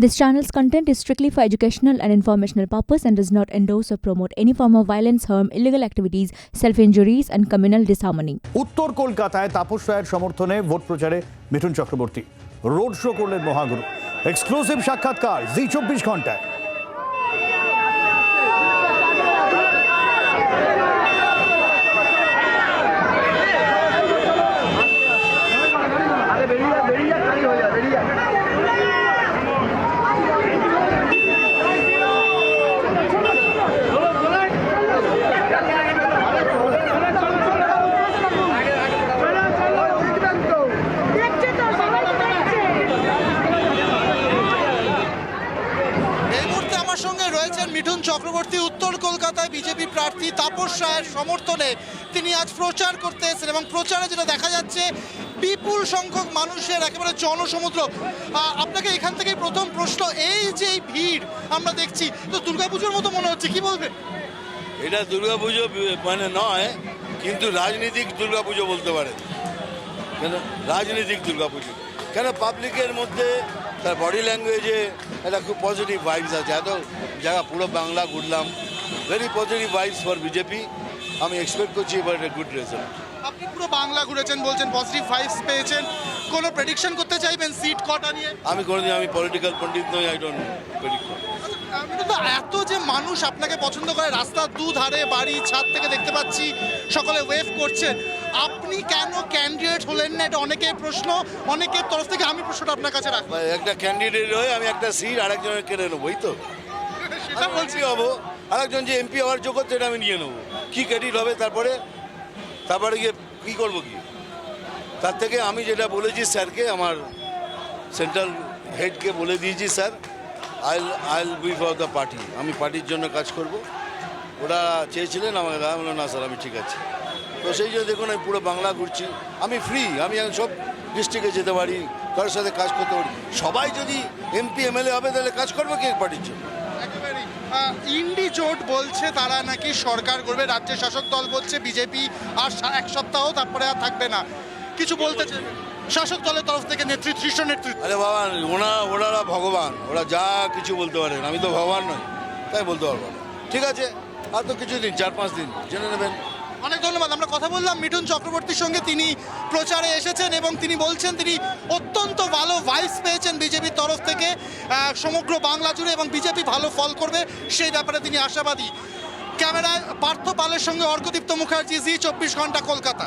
This channel's content is strictly for educational and informational purpose and does not endorse or promote any form of violence, harm, illegal activities, self-injuries and communal disharmony. উত্তর কলকাতায় তাপস রায়ের সমর্থনে vote প্রচারে Mithun Chakraborty road show করলেন Mahaguru exclusive সাক্ষাৎকার জি চব্বিশ ঘন্টায় এই মুহূর্তে আমার সঙ্গে রয়েছেন মিঠুন চক্রবর্তী উত্তর কলকাতায় বিজেপি প্রার্থী তাপস রায়ের সমর্থনে তিনি আজ প্রচার করতে এসেছেন এবং প্রচারে যেটা দেখা যাচ্ছে, বিপুল সংখ্যক মানুষের একেবারে জনসমুদ্র। আপনাকে এখান থেকেই প্রথম প্রশ্ন, এই যে ভিড় আমরা দেখছি তো দুর্গাপুজোর মতো মনে হচ্ছে, কি বলবেন? এটা দুর্গাপুজো মানে নয়, কিন্তু রাজনীতিক দুর্গাপুজো বলতে পারে রাজনীতিক দুর্গাপুজো। কেন পাবলিকের মধ্যে তার বডি ল্যাঙ্গুয়েজে একটা খুব পজিটিভ ভাইবস আছে। এত জায়গা পুরো বাংলা ঘুরলাম। Very positive vibes for BJP আমি এক্সপেক্ট করছি এবার গুড রেজাল্ট আপনি পুরো বাংলা ঘুরেছেন বলছেন পজিটিভ ভাইবস পেয়েছেন। কোনো প্রেডিকশন করতে চাইবেন সিট কটা নিয়ে? আমি কোনোদিন আমি পলিটিক্যাল পণ্ডিত নই আই ডোন্ট তো এত যে মানুষ আপনাকে পছন্দ করে রাস্তার দুধারে বাড়ি ছাদ থেকে দেখতে পাচ্ছি সকলে ওয়েভ করছেন আপনি কেন ক্যান্ডিডেট হলেন না? এটা অনেকের প্রশ্ন অনেকের তরফ থেকে আমি প্রশ্নটা আপনার কাছে রাখব। একটা ক্যান্ডিডেট হয়ে আমি একটা সিট আরেকজনের কেড়ে নেব এই তো। সেটা বলছি। বলছি হব আরেকজন যে এমপি হওয়ার যোগ্য সেটা আমি নিয়ে নেব। কি ক্রেডিট হবে তারপরে? তারপরে গিয়ে কী করব কি তার থেকে আমি যেটা বলেছি স্যারকে, আমার সেন্ট্রাল হেডকে বলে দিয়েছি, স্যার আইল আইল বি ফর দ্য পার্টি আমি পার্টির জন্য কাজ করব। ওরা চেয়েছিলেন আমাকে আমি বললাম, না, স্যার, আমি ঠিক আছে। তো সেই জন্য দেখুন, আমি পুরো বাংলা ঘুরছি। আমি ফ্রি আমি এখন সব ডিস্ট্রিক্টে যেতে পারি, কারোর সাথে কাজ করতে পারি। সবাই যদি এমপি এমএলএ হবে, তাহলে কাজ করবে কে পার্টির জন্য? ইন্ডি জোট বলছে তারা নাকি সরকার করবে, রাজ্যের শাসক দল বলছে, বিজেপি আর এক সপ্তাহ তারপরে আর থাকবে না। কিছু বলতে? শাসক দলের তরফ থেকে নেতৃত্ব শীর্ষ নেতৃত্ব আরে বাবা ওনা ওনারা ভগবান ওরা যা কিছু বলতে পারেন আমি তো ভগবান নই তাই বলতে পারব ঠিক আছে আর তো কিছু দিন চার পাঁচ দিন জেনে নেবেন। অনেক ধন্যবাদ আমরা কথা বললাম মিঠুন চক্রবর্তীর সঙ্গে। তিনি প্রচারে এসেছেন এবং তিনি বলছেন তিনি অত্যন্ত ভালো ভাইস পেয়েছেন বিজেপির তরফ থেকে। সমগ্র বাংলা জুড়ে এবং বিজেপি ভালো ফল করবে সেই ব্যাপারে তিনি আশাবাদী। ক্যামেরায় পার্থ পালের সঙ্গে অর্কদীপ্ত মুখার্জি জি চব্বিশ ঘণ্টা কলকাতা।